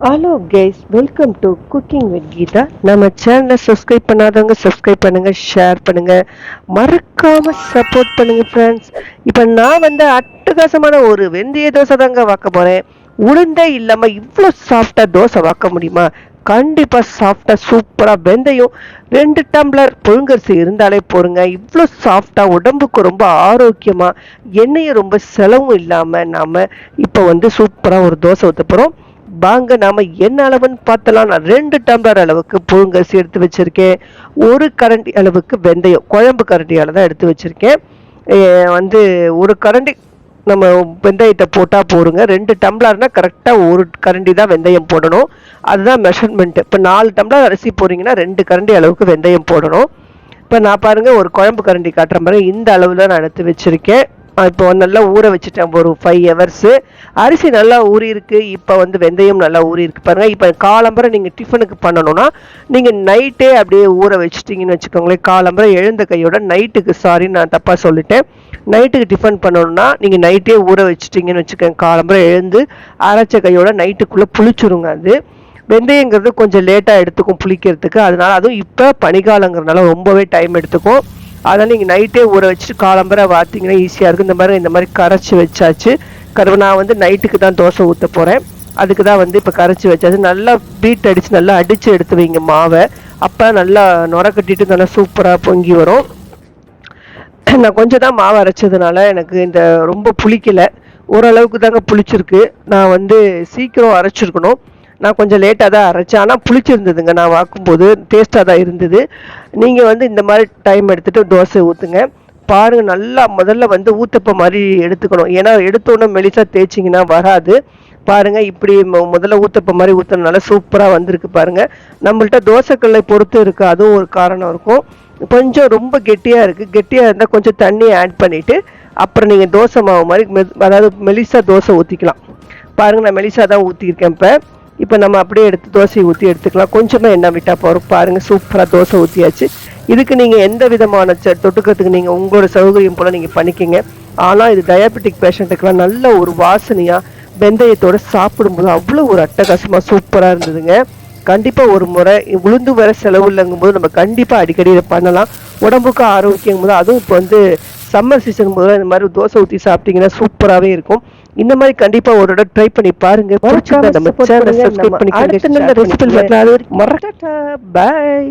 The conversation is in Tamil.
Hello guys welcome to cooking with Geetha நம்ம சேனலை சப்ஸ்கிரைப் பண்ணாதவங்க சப்ஸ்கிரைப் பண்ணுங்கள் ஷேர் பண்ணுங்கள் மறக்காமல் சப்போர்ட் பண்ணுங்கள் ஃப்ரெண்ட்ஸ் இப்போ நான் வந்து அட்டகாசமான ஒரு வெந்தய தோசை தாங்க வாக்க போகிறேன் உளுந்தே இல்லாமல் இவ்வளோ சாஃப்டாக தோசை வாக்க முடியுமா? கண்டிப்பாக சாஃப்டாக சூப்பராக வெந்தயம். ரெண்டு டம்ளர் புழுங்கரிசி இருந்தாலே போருங்க. இவ்வளோ சாஃப்டாக உடம்புக்கு ரொம்ப ஆரோக்கியமாக எண்ணெயை ரொம்ப செலவும் இல்லாமல் நாம் இப்போ வந்து சூப்பராக ஒரு தோசை ஊற்ற போகிறோம் வாங்க நாம என்ன அளவுன்னு பார்த்தலாம் நான் ரெண்டு டம்ளர் அளவுக்கு புழுங்கரிசி எடுத்து வச்சிருக்கேன். ஒரு கரண்டி அளவுக்கு வெந்தயம் குழம்பு கரண்டியால் தான் எடுத்து வச்சிருக்கேன். வந்து ஒரு கரண்டி நம்ம வெந்தயத்தை போட்டால் போருங்க. ரெண்டு டம்ளர்னா கரெக்டாக ஒரு கரண்டி தான் வெந்தயம் போடணும். அதுதான் மெஷர்மெண்ட்டு இப்போ நாலு டம்ளர் அரிசி போடுறீங்கன்னா ரெண்டு கரண்டி அளவுக்கு வெந்தயம் போடணும். இப்போ நான் பாருங்கள் ஒரு குழம்பு கரண்டி காட்டுற மாதிரி இந்த அளவில் நான் எடுத்து வச்சுருக்கேன். இப்போ நல்லா ஊற வச்சுட்டேன் ஒரு ஃபைவ் ஹவர்ஸு அரிசி நல்லா ஊறி இருக்கு இப்போ வந்து வெந்தயம் நல்லா ஊறி இருக்கு பாருங்க இப்போ காலம்பரம் நீங்கள் டிஃபனுக்கு பண்ணணும்னா நீங்கள் நைட்டே அப்படியே ஊற வச்சுட்டிங்கன்னு வச்சுக்கோங்களேன். காலம்பரம் எழுந்த கையோட நைட்டுக்கு சாரி நான் தப்பாக சொல்லிட்டேன். நைட்டுக்கு டிஃபன் பண்ணணும்னா நீங்கள் நைட்டே ஊற வச்சுட்டிங்கன்னு வச்சுக்கோங்க. காலம்பரம் எழுந்து அரைச்ச கையோட நைட்டுக்குள்ளே புளிச்சுருங்க அது. வெந்தயங்கிறது கொஞ்சம் லேட்டாக எடுத்துக்கும் புளிக்கிறதுக்கு. அதனால அதுவும் இப்போ பனிக்காலங்கிறதுனால ரொம்பவே டைம் எடுத்துக்கும். அதனால் நீங்கள் நைட்டே ஊற வச்சுட்டு காலம்பரை வார்த்திங்கன்னா ஈஸியாக இருக்கும். இந்த மாதிரி இந்த மாதிரி கரைச்சி வச்சாச்சு. கருவ நான் வந்து நைட்டுக்கு தான் தோசை ஊற்ற போகிறேன் அதுக்கு தான் வந்து இப்போ கரைச்சி வச்சாச்சு. நல்லா பீட் அடித்து நல்லா அடித்து எடுத்து வைங்க மாவை. அப்போ நல்லா நுர கட்டிட்டு நல்லா சூப்பராக பொங்கி வரும். நான் கொஞ்சம் தான் மாவு அரைச்சதுனால எனக்கு இந்த ரொம்ப புளிக்கலை. ஓரளவுக்கு தாங்க புளிச்சிருக்கு. நான் வந்து சீக்கிரம் அரைச்சிருக்கணும். நான் கொஞ்சம் லேட்டாக தான் அரைச்சேன். ஆனால் புளிச்சிருந்ததுங்க. நான் வாக்கும்போது டேஸ்ட்டாக தான் இருந்தது. நீங்கள் வந்து இந்த மாதிரி டைம் எடுத்துகிட்டு தோசை ஊற்றுங்க பாருங்கள் நல்லா முதல்ல வந்து ஊத்தப்ப மாதிரி எடுத்துக்கணும். ஏன்னா எடுத்தோன்னே மெலிசாக தேய்ச்சிங்கன்னா வராது. பாருங்கள் இப்படி முதல்ல ஊத்தப்ப மாதிரி ஊற்றுறதுனால சூப்பராக வந்திருக்கு பாருங்கள் நம்மள்ட்ட தோசைக்கல்லை பொறுத்து இருக்கு. அதுவும் ஒரு காரணம் இருக்கும். கொஞ்சம் ரொம்ப கெட்டியாக இருக்குது கெட்டியாக இருந்தால் கொஞ்சம் தண்ணியை ஆட் பண்ணிவிட்டு அப்புறம் நீங்கள் தோசை மாவு மாதிரி அதாவது மெலிசா தோசை ஊற்றிக்கலாம் பாருங்கள் நான் மெலிசா தான் ஊற்றிருக்கேன் இப்போ. இப்போ நம்ம அப்படியே எடுத்து தோசையை ஊற்றி எடுத்துக்கலாம். கொஞ்சமாக எண்ணெய் விட்டால் போகிறோம் பாருங்கள் சூப்பராக தோசை ஊற்றியாச்சு இதுக்கு நீங்கள் எந்த விதமான தொட்டுக்கிறதுக்கு நீங்கள் உங்களோட சௌகரியம் போல் நீங்கள் பண்ணிக்கிங்க. ஆனால் இது டயபெட்டிக் பேஷண்ட்டுக்கெல்லாம் நல்ல ஒரு வாசனையாக வெந்தயத்தோடு சாப்பிடும்போது அவ்வளோ ஒரு அட்டகாசமாக சூப்பராக இருந்ததுங்க. கண்டிப்பாக ஒரு முறை உளுந்து வர செலவு இல்லைங்கும் போது நம்ம கண்டிப்பாக அடிக்கடி இதை பண்ணலாம். உடம்புக்கு ஆரோக்கியம் போது அதுவும் இப்போ வந்து சம்மர் சீசன் போது இந்த மாதிரி தோசை ஊற்றி சாப்பிட்டீங்கன்னா சூப்பராகவே இருக்கும். இந்த மாதிரி கண்டிப்பா ஒரு இடம் ட்ரை பண்ணி பாருங்க. நம்ம சேனலை சப்ஸ்கிரைப் பண்ணிக்கோங்க. மறக்காத பாய்